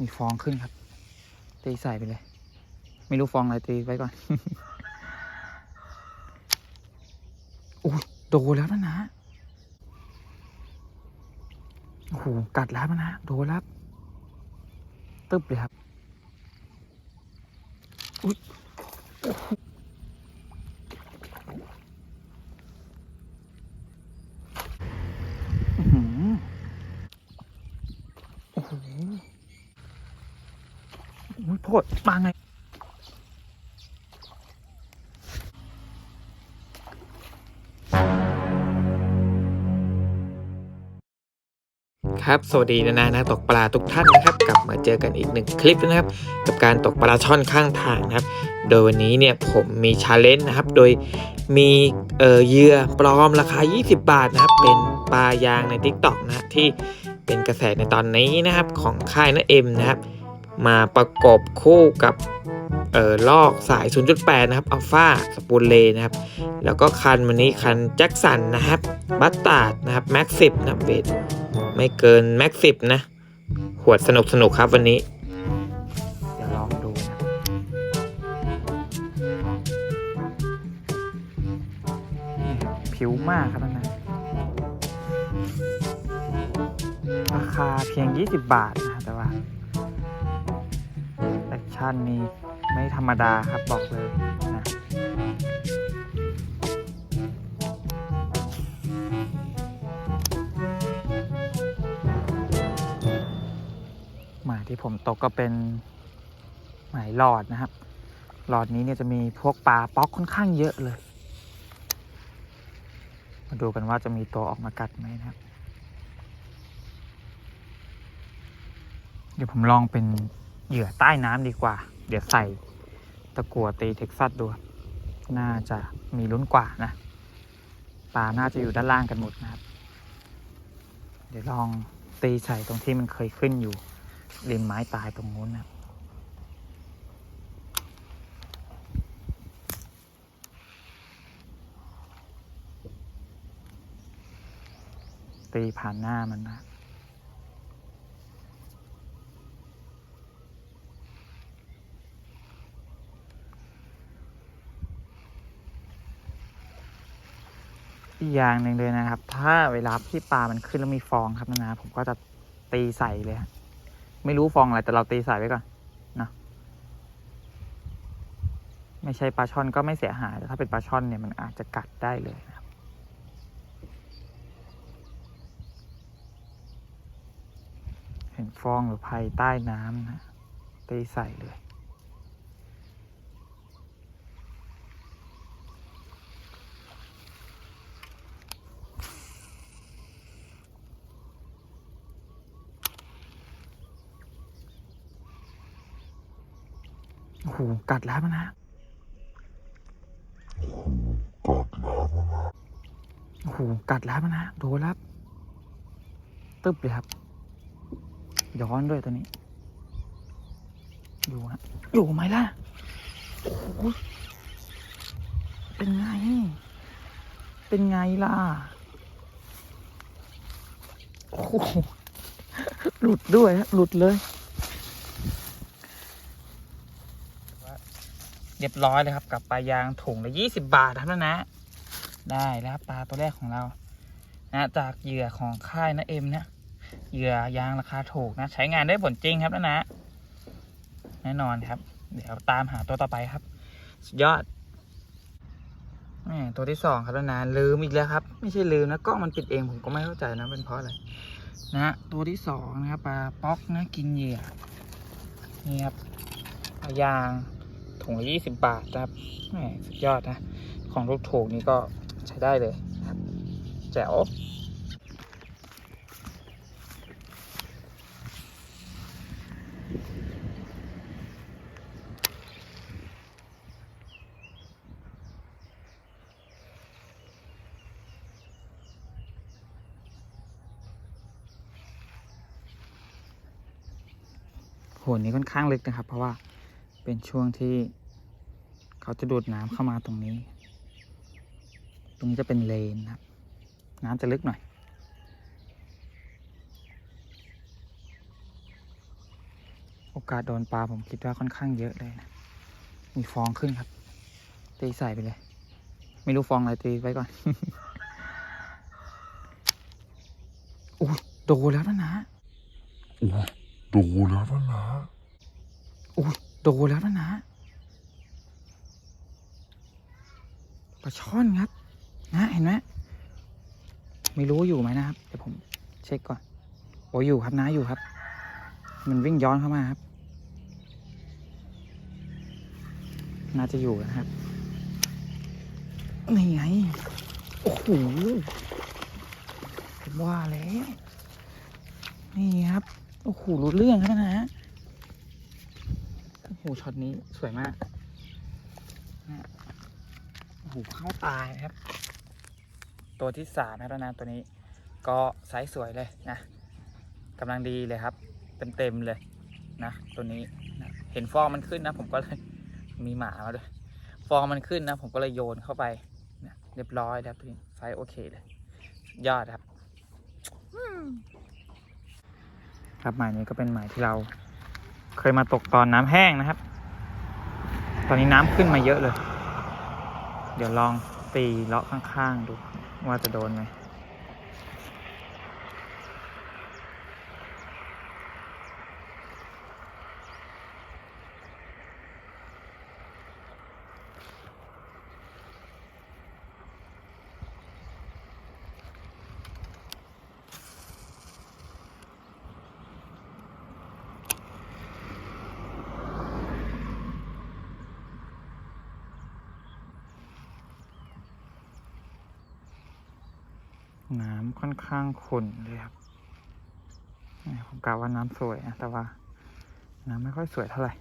มีฟองขึ้นครับ ตีใส่ไปเลย ไม่รู้ฟองอะไรตีไว้ก่อนอุ้ยโดนแล้วนะนะโอ้โหกัดแล้วนะโดนแล้วตึบเลยครับอุ้ยอื้อหือโอ้โห อุ้ยโพดมาไง ครับ สวัสดีนานานะตกปลาทุกท่านนะครับ กลับมาเจอกันอีกหนึ่งคลิปนะครับ กับการตกปลาช่อนข้างทางนะครับ โดยวันนี้เนี่ยผมมีชาเลนจ์นะครับ โดยมีเอ่อเหยื่อปลอมราคา 20 บาทนะครับ เป็นปลายางใน Tik t o อกนะที่เป็นกระแสในตอนนี้นะครับของค่ายนะเอ็มนะครับ มาประกบคู่กับเอ่อลอกสาย 0.8 นะครับอัลฟาสปูลเลนะครับ แล้วก็คันวันนี้คันแจ็คสันนะครับบัตตาร์ดนะครับแม็กซิบนะครับเวทไม่เกินแม็กซิบนะหวดสนุกสนุกๆครับวันนี้เดี๋ยวลองดูนะนี่ผิวมากครับนะราคาเพียง 20 บาทนะแต่ว่า ชันนี่ไม่ธรรมดาครับบอกเลยนะหมายที่ผมตกก็เป็นหมายหลอดนะครับ หลอดนี้เนี่ยจะมีพวกปลาป๊อกค่อนข้างเยอะเลย มาดูกันว่าจะมีตัวออกมากัดไหมนะครับ เดี๋ยวผมลองเป็น เหยื่อใต้น้ำดีกว่า เดี๋ยวใส่ตะกั่วตีเท็กซัสดูน่าจะมีลุ้นกว่านะปลาน่าจะอยู่ด้านล่างกันหมดนะครับ เดี๋ยวลองตีใส่ตรงที่มันเคยขึ้นอยู่ริมไม้ตายตรงนู้นนะครับตีผ่านหน้ามันนะ อีกอย่างหนึ่งเลยนะครับ ถ้าเวลาที่ปลามันขึ้นแล้วมีฟองครับนะผมก็จะตีใส่เลย ไม่รู้ฟองอะไรแต่เราตีใส่ไว้ก่อนนะไม่ใช่ปลาช่อนก็ไม่เสียหายแต่ถ้าเป็นปลาช่อนเนี่ยมันอาจจะกัดได้เลยนะครับเห็นฟองหรือไพใต้น้ำนะตีใส่เลย โอ้โหกัดแล้วมันนะโอ้โหกัดแล้วมันนะโดนแล้วตึ๊บเลยครับ ย้อนด้วยตัวนี้ อยู่นะอยู่ไหมล่ะโอ้โหเป็นไง เป็นไงล่ะโอ้โหหลุดด้วยฮะหลุดเลย เรียบร้อยเลยครับกับปลายางถุงละยี่สิบบาทครับนะนะ ได้แล้วครับปลาตัวแรกของเรานะจากเหยื่อของค่ายนะเอ็มเนี่ยเหยื่อยางราคาถูกนะ ใช้งานได้ผลจริงครับนะนะ แน่นอนครับ เดี๋ยวตามหาตัวต่อไปครับ สุดยอดตัวที่สองครับนะนะลืมอีกแล้วครับ ไม่ใช่ลืมนะกล้องมันปิดเองผมก็ไม่เข้าใจนะเป็นเพราะอะไรนะฮะตัวที่สองนะครับปลาป๊อกนะกินเหยื่อนี่ครับปลายาง ถุงละยี่สิบบาทนะครับแหมสุดยอดนะ ของลูกถูกนี่ก็ใช้ได้เลยครับแจ๋วโหนนี้ค่อนข้างลึกนะครับ เพราะว่า เป็นช่วงที่เขาจะดูดน้ำเข้ามาตรงนี้ ตรงนี้จะเป็นเลนนะครับ น้ำจะลึกหน่อยนอกาสโดนปลาผมคิดว่าค่อนข้างเยอะเลยนะ มีฟองขึ้นครับ ตีใส่ไปเลย ไม่รู้ฟองอะไรตีไว้ก่อนอุ้ยโดนแล้วนะนะโอ้ยดูแล้วนะนะอุ้ย โดนแล้วนะนะปลาช่อนครับ นะเห็นไหมไม่รู้อยู่ไหมนะครับเดี๋ยวผมเช็คก่อนโอ้อยู่ครับนะอยู่ครับ มันวิ่งย้อนเข้ามาครับ น่าจะอยู่นะครับนี่ไงโอ้โหผมว่าแล้วนี่ครับโอ้โหรู้เรื่องครับนะฮะ โอ้โหช็อตนี้สวยมากนะโอ้โหเข้าตายนะครับ ตัวที่สามนะครับนะตัวนี้ ก็ไซส์สวยเลยนะกำลังดีเลยครับ เต็มๆเลยนะตัวนี้นะเห็นฟองมันขึ้นนะ ผมก็เลยมีหมามาด้วยฟองมันขึ้นนะ ผมก็เลยโยนเข้าไปนะเรียบร้อยแล้วตัวนี้ไซส์โอเคเลยสุดยอดครับ ครับหมายนี้ก็เป็นหมายที่เรา เคยมาตกตอนน้ำแห้งนะครับ ตอนนี้น้ำขึ้นมาเยอะเลย เดี๋ยวลองตีเลาะข้างๆดูว่าจะโดนไหม น้ำค่อนข้างขุ่นเลยครับผมกล่าวว่าน้ำสวยนะแต่ว่าน้ำไม่ค่อยสวยเท่าไหร่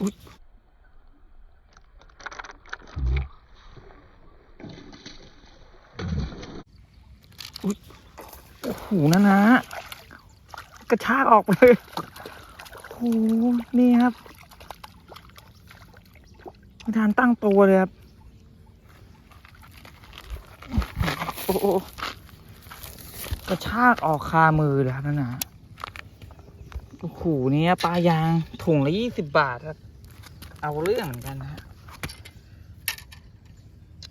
โอ้โหนะนะ กระชากออกเลยโอ้โหนี่ครับไม่ทานตั้งตัวเลยครับ โอ้โกระชากออกคามือเลยครับนั่นนะโอ้โหเนี่ยปลายางถุงละยี่สิบบาทครับ เอาเรื่องเหมือนกันนะฮะ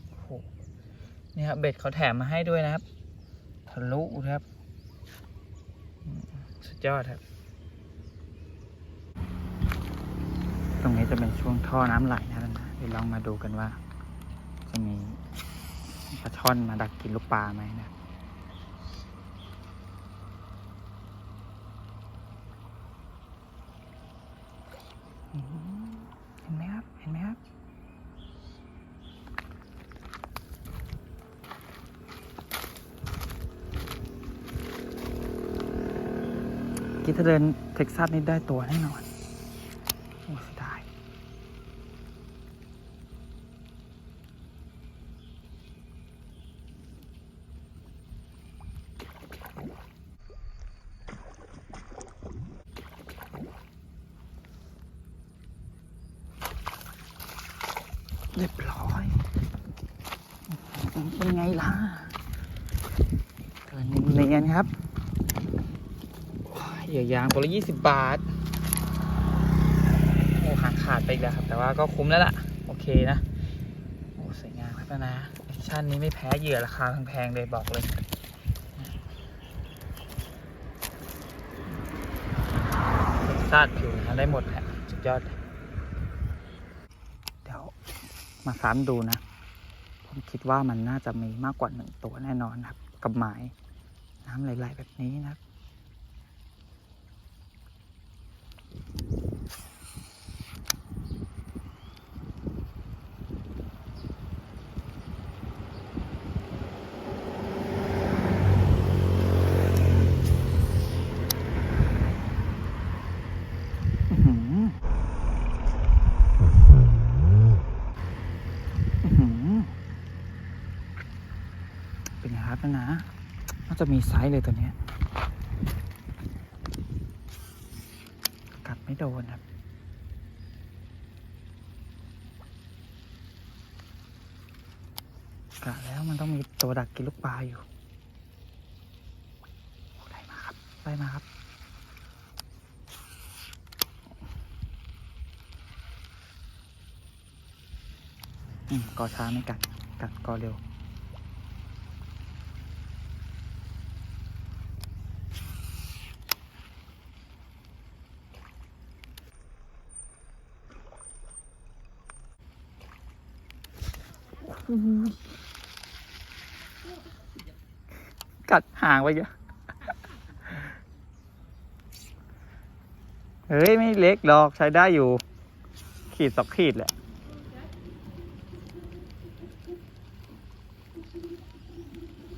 โอ้โหนี่ครับเบ็ดเขาแถมมาให้ด้วยนะครับทะลุครับ สุดยอดครับ ตรงนี้จะเป็นช่วงท่อน้ำไหลนะนะเดี๋ยวลองมาดูกันว่า จะมีปลาช่อนมาดักกินลูกปลาไหมนะอืมเห็นไหมครับ เห็นไหมครับ กิถ้าเดินเท็กซัสนี่ได้ตัวแน่นอน โอ้เสียดายเรียบร้อย เป็นไงล่ะ เดินเนียนๆครับ เหยื่อยางตัวละยี่สิบบาทโอ้หางขาดไปอีกแล้วครับ แต่ว่าก็คุ้มแล้วล่ะ โอเคนะ โอ้สวยงามครับนะแอคชั่นนี้ไม่แพ้เหยื่อราคาแพงๆเลยบอกเลยซาดผิวนะได้หมดแหละสุดยอดเลยเดี๋ยวมาซ้ำดูนะ ผมคิดว่ามันน่าจะมีมากกว่าหนึ่งตัวแน่นอนครับ กับหมายน้ำไหลๆแบบนี้นะครับ อื้อหืออื้อหือ เป็นไงครับนะนะน่าจะมีไซส์เลยตัวเนี้ยกัดไม่โดนครับกะแล้วมันต้องมีตัวดักกินลูกปลาอยู่ไล่มาครับไล่มาครับอืมกอช้าไม่กัด กัดกอเร็ว กัดห่างไปเยอะเฮ้ย ไม่เล็กหรอกใช้ได้อยู่ ขีดสองขีดแหละ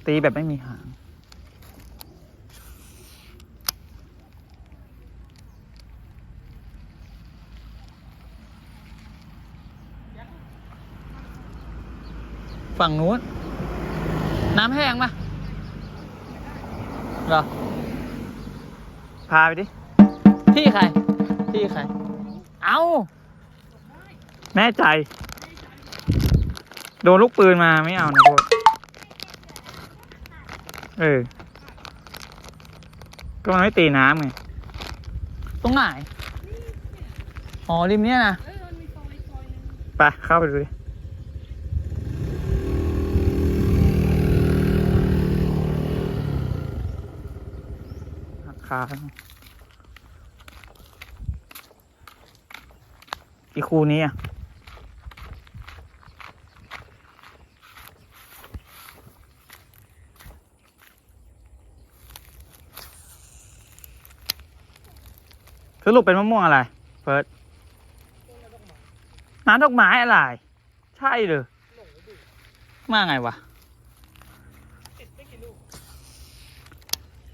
ตีแบบไม่มีหาง ฝั่งนู้น น้ำแห้งปะเหรอ พาไปดิ ที่ใคร ที่ใคร เอาแน่ใจ โดนลูกปืนมาไม่เอานะโคตเออ ก็มันไม่ตีน้ำไง ตรงไหน อ๋อ ริมเนี้ยนะ ไป เข้าไปดูดิ ราคาอีกคู่นี้อะสรุปเป็นมะม่วงอะไรเฟิร์สน้ำดอกไม้อะไร ใช่เลยมาไงวะ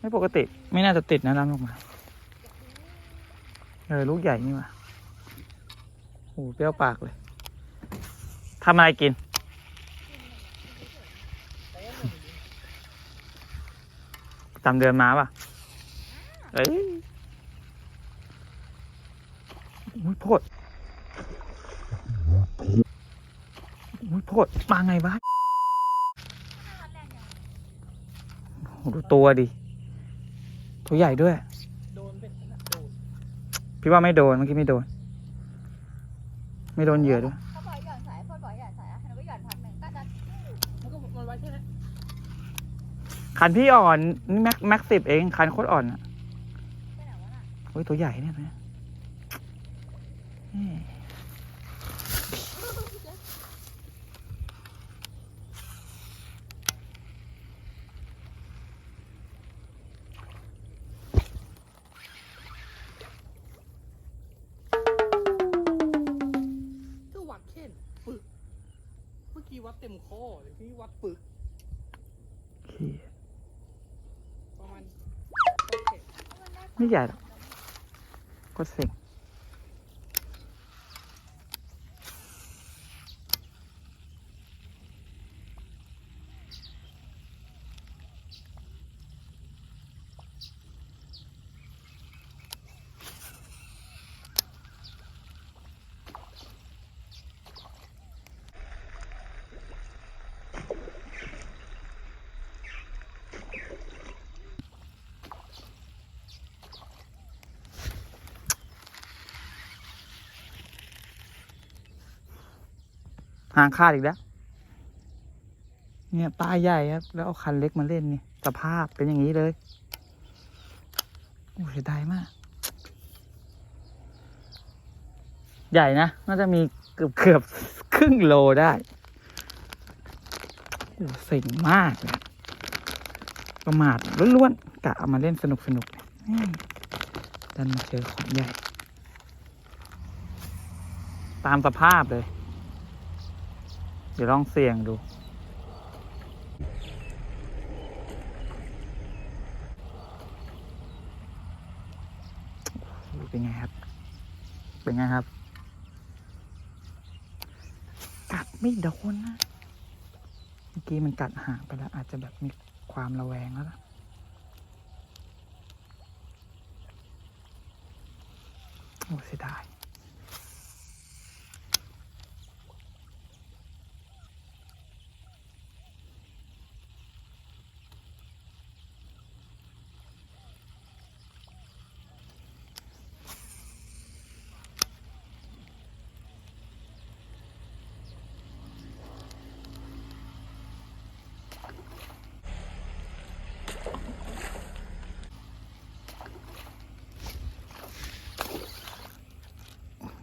ไม่ปกติ ไม่น่าจะติดนะน้ำดอกไม้เออ ลูกใหญ่นี่วะโอ้เปรี้ยวปากเลยทำอะไรกินจำเดือนมาป่ะ เอ้ยอุ้ยโพดอุ้ยโพดมาไงวะดูตัวดิ ตัวใหญ่ด้วย พี่ว่าไม่โดนเมื่อกี้ไม่โดน ไม่โดนเหยื่อด้วยเขาบอกหย่อนสายคนบอกหย่อนสายแล้วก็หย่อนพักหนึ่งก็จะคันพี่อ่อนนี่แม็กแม็กสิบเองคันโคตรอ่อนอะไปไหนวะน่ะโอ้ยตัวใหญ่เนี่ยนะ มื่อกี้วัดเต็มข้อเลยพี่วัดปึกขี้ประมาณ ไม่ใหญ่หรอกก็เซ็ง หางขาดอีกแล้ว เนี่ยป้ายใหญ่ครับ แล้วเอาคันเล็กมาเล่นนี่สภาพเป็นอย่างนี้เลย โอ้เสียดายมาก ใหญ่นะ น่าจะมีเกือบเกือบครึ่งโลได้โอ้สิงมากเลยอะประมาทล้วนๆกะเอามาเล่นสนุกสนุกดันมาเจอของใหญ่ ตามสภาพเลย เดี๋ยวลองเสี่ยงดู เป็นไงครับ เป็นไงครับ กัดไม่โดนนะ เมื่อกี้มันกัดห่างไปแล้ว อาจจะแบบมีความระแวงแล้วล่ะโอ้เสียดาย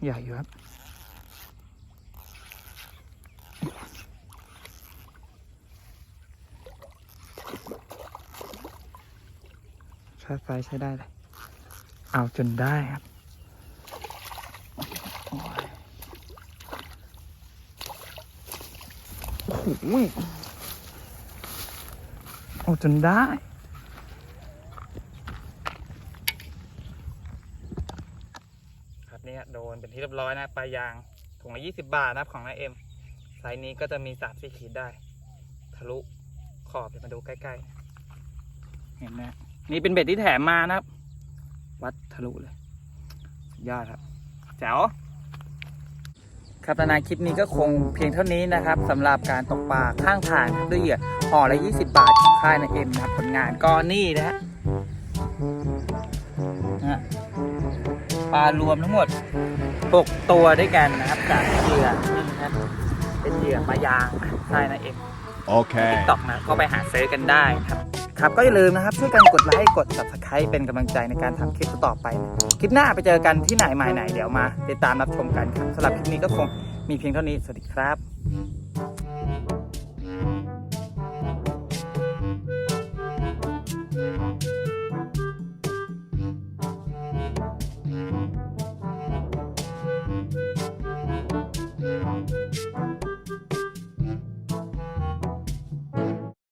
ใหญ่อยู่ครับชาร์จไฟใช้ได้เลย เอาจนได้ครับโอ้ยโอ้โหเอาจนได้ ครับเนี่ยโดนเป็นที่เร้อยนะปลายางถุงละยี่สิบาทนะครับของนายเอ็มไซส์นี้ก็จะมีสามสี่ขีดได้ ทะลุขอบเดี๋ยวมาดูใกล้ๆ เห็นไหมนี่เป็นเบ็ดที่แถมมานะครับ วัดทะลุเลยยอดครับแจ๋วครับนานาคลิปนี้ก็คงเพียงเท่านี้นะครับสำหรับการตกปลาข้างทางครับด้วยเหยื่อห่อละ 20 บาทของค่ายนายเอ็มนะครับผลงานก็นี่นะฮะนะฮะปลารวมทั้งหมด 6 ตัวด้วยกันนะครับจากเหยื่อนี่นะครับเป็นเหยื่อปลายางใช่นะเอ็ม Okay. ตอกนะก็ไปหาซื้อกันได้ครับ ครับก็อย่าลืมนะครับ ช่วยกันกดไลค์กด subscribe เป็นกำลังใจในการทำคลิปต่อไปนะคลิปหน้าไปเจอกันที่ไหนหมายไหนเดี๋ยวมาติดตามรับชมกันครับสำหรับคลิปนี้ก็คงมีเพียงเท่านี้สวัสดีครับ